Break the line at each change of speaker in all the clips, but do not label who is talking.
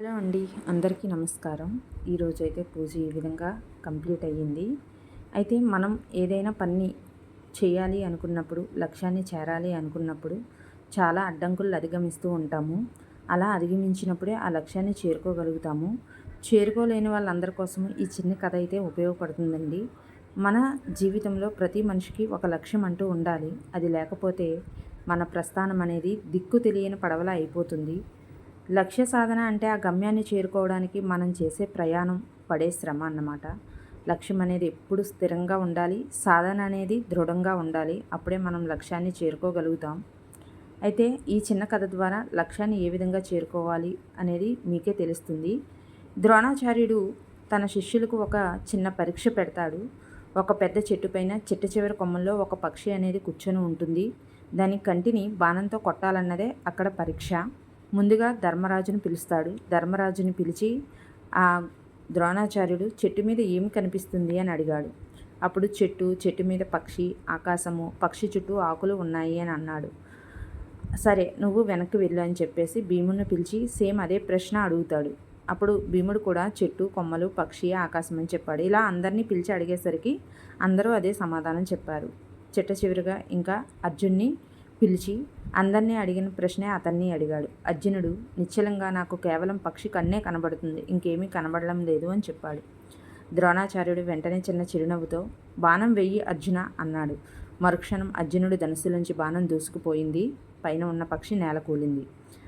Hello అండి. అందరికీ నమస్కారం. ఈరోజు అయితే పూజ ఈ విధంగా కంప్లీట్ అయ్యింది. అయితే మనం ఏదైనా పని చేయాలి అనుకున్నప్పుడు లక్ష్యాన్ని చేరాలి అనుకున్నప్పుడు చాలా అడ్డంకులు అధిగమిస్తూ ఉంటాము. అలా అధిగమించినప్పుడే ఆ లక్ష్యాన్ని చేరుకోగలుగుతాము. చేరుకోలేని వాళ్ళందరి కోసం ఈ చిన్న కథ అయితే ఉపయోగపడుతుందండి. మన జీవితంలో ప్రతి మనిషికి ఒక లక్ష్యం అంటూ ఉండాలి. అది లేకపోతే మన ప్రస్థానం అనేది దిక్కు తెలియని పడవలా అయిపోతుంది. లక్ష్య సాధన అంటే ఆ గమ్యాన్ని చేరుకోవడానికి మనం చేసే ప్రయాణం పడే శ్రమ అన్నమాట. లక్ష్యం అనేది ఎప్పుడు స్థిరంగా ఉండాలి సాధన అనేది దృఢంగా ఉండాలి అప్పుడే మనం లక్ష్యాన్ని చేరుకోగలుగుతాం. అయితే ఈ చిన్న కథ ద్వారా లక్ష్యాన్ని ఏ విధంగా చేరుకోవాలి అనేది మీకే తెలుస్తుంది. ద్రోణాచార్యుడు తన శిష్యులకు ఒక చిన్న పరీక్ష పెడతాడు. ఒక పెద్ద చెట్టు పైన చిట్ట చివరి కొమ్మల్లో ఒక పక్షి అనేది కూర్చొని ఉంటుంది. దాని కంటిని బాణంతో కొట్టాలన్నదే అక్కడ పరీక్ష. ముందుగా ధర్మరాజును పిలుస్తాడు. ధర్మరాజుని పిలిచి ఆ ద్రోణాచార్యుడు చెట్టు మీద ఏమి కనిపిస్తుంది? అని అడిగాడు. అప్పుడు చెట్టు చెట్టు మీద పక్షి ఆకాశము పక్షి చుట్టూ ఆకులు ఉన్నాయి అని అన్నాడు. సరే నువ్వు వెనక్కి వెళ్ళు అని చెప్పేసి భీముని పిలిచి సేమ్ అదే ప్రశ్న అడుగుతాడు. అప్పుడు భీముడు కూడా చెట్టు కొమ్మలు పక్షి ఆకాశం అని చెప్పాడు. ఇలా అందరినీ పిలిచి అడిగేసరికి అందరూ అదే సమాధానం చెప్పారు. చిట్ట చివరిగా ఇంకా అర్జున్ని పిలిచి అందరినీ అడిగిన ప్రశ్నే అతన్ని అడిగాడు. అర్జునుడు నిశ్చలంగా నాకు కేవలం పక్షి కన్నే కనబడుతుంది ఇంకేమీ కనబడడం లేదు అని చెప్పాడు. ద్రోణాచార్యుడు వెంటనే చిన్న చిరునవ్వుతో బాణం వెయ్యి అర్జున అన్నాడు. మరుక్షణం అర్జునుడి ధనుసులోంచి బాణం దూసుకుపోయింది పైన ఉన్న పక్షి నేల కూలింది.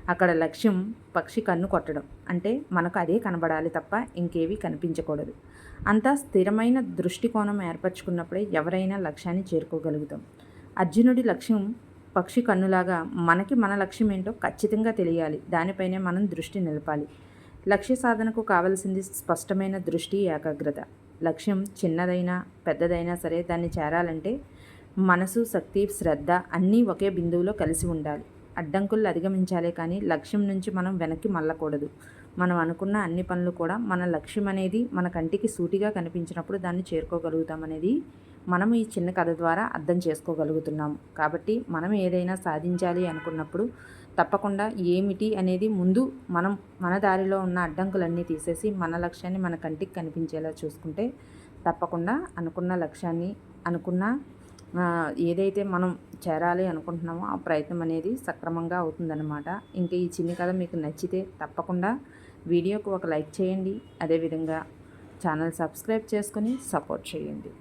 అక్కడ లక్ష్యం పక్షి కన్ను కొట్టడం అంటే మనకు అదే కనబడాలి తప్ప ఇంకేవి కనిపించకూడదు. అంతా స్థిరమైన దృష్టికోణం ఏర్పరచుకున్నప్పుడే ఎవరైనా లక్ష్యాన్ని చేరుకోగలుగుతాం. అర్జునుడి లక్ష్యం పక్షి కన్నులాగా మనకి మన లక్ష్యం ఏంటో ఖచ్చితంగా తెలియాలి. దానిపైనే మనం దృష్టి నిలపాలి. లక్ష్య సాధనకు కావలసింది స్పష్టమైన దృష్టి ఏకాగ్రత. లక్ష్యం చిన్నదైనా పెద్దదైనా సరే దాన్ని చేరాలంటే మనసు శక్తి శ్రద్ధ అన్నీ ఒకే బిందువులో కలిసి ఉండాలి. అడ్డంకులు అధిగమించాలే కానీ లక్ష్యం నుంచి మనం వెనక్కి మళ్ళకూడదు. మనం అనుకున్న అన్ని పనులు కూడా మన లక్ష్యం అనేది మన కంటికి సూటిగా కనిపించినప్పుడు దాన్ని చేరుకోగలుగుతామనేది మనం ఈ చిన్న కథ ద్వారా అర్థం చేసుకోగలుగుతున్నాం. కాబట్టి మనం ఏదైనా సాధించాలి అనుకున్నప్పుడు తప్పకుండా ఏమిటి అనేది ముందు మనం మన దారిలో ఉన్న అడ్డంకులన్నీ తీసేసి మన లక్ష్యాన్ని మన కంటికి కనిపించేలా చూసుకుంటే తప్పకుండా అనుకున్న లక్ష్యాన్ని అనుకున్న ఏదైతే మనం చేరాలి అనుకుంటున్నామో ఆ ప్రయత్నం అనేది సక్రమంగా అవుతుందన్నమాట. ఇంకా ఈ చిన్ని కథ మీకు నచ్చితే తప్పకుండా వీడియోకు ఒక లైక్ చేయండి. అదేవిధంగా ఛానల్ సబ్స్క్రైబ్ చేసుకొని సపోర్ట్ చేయండి.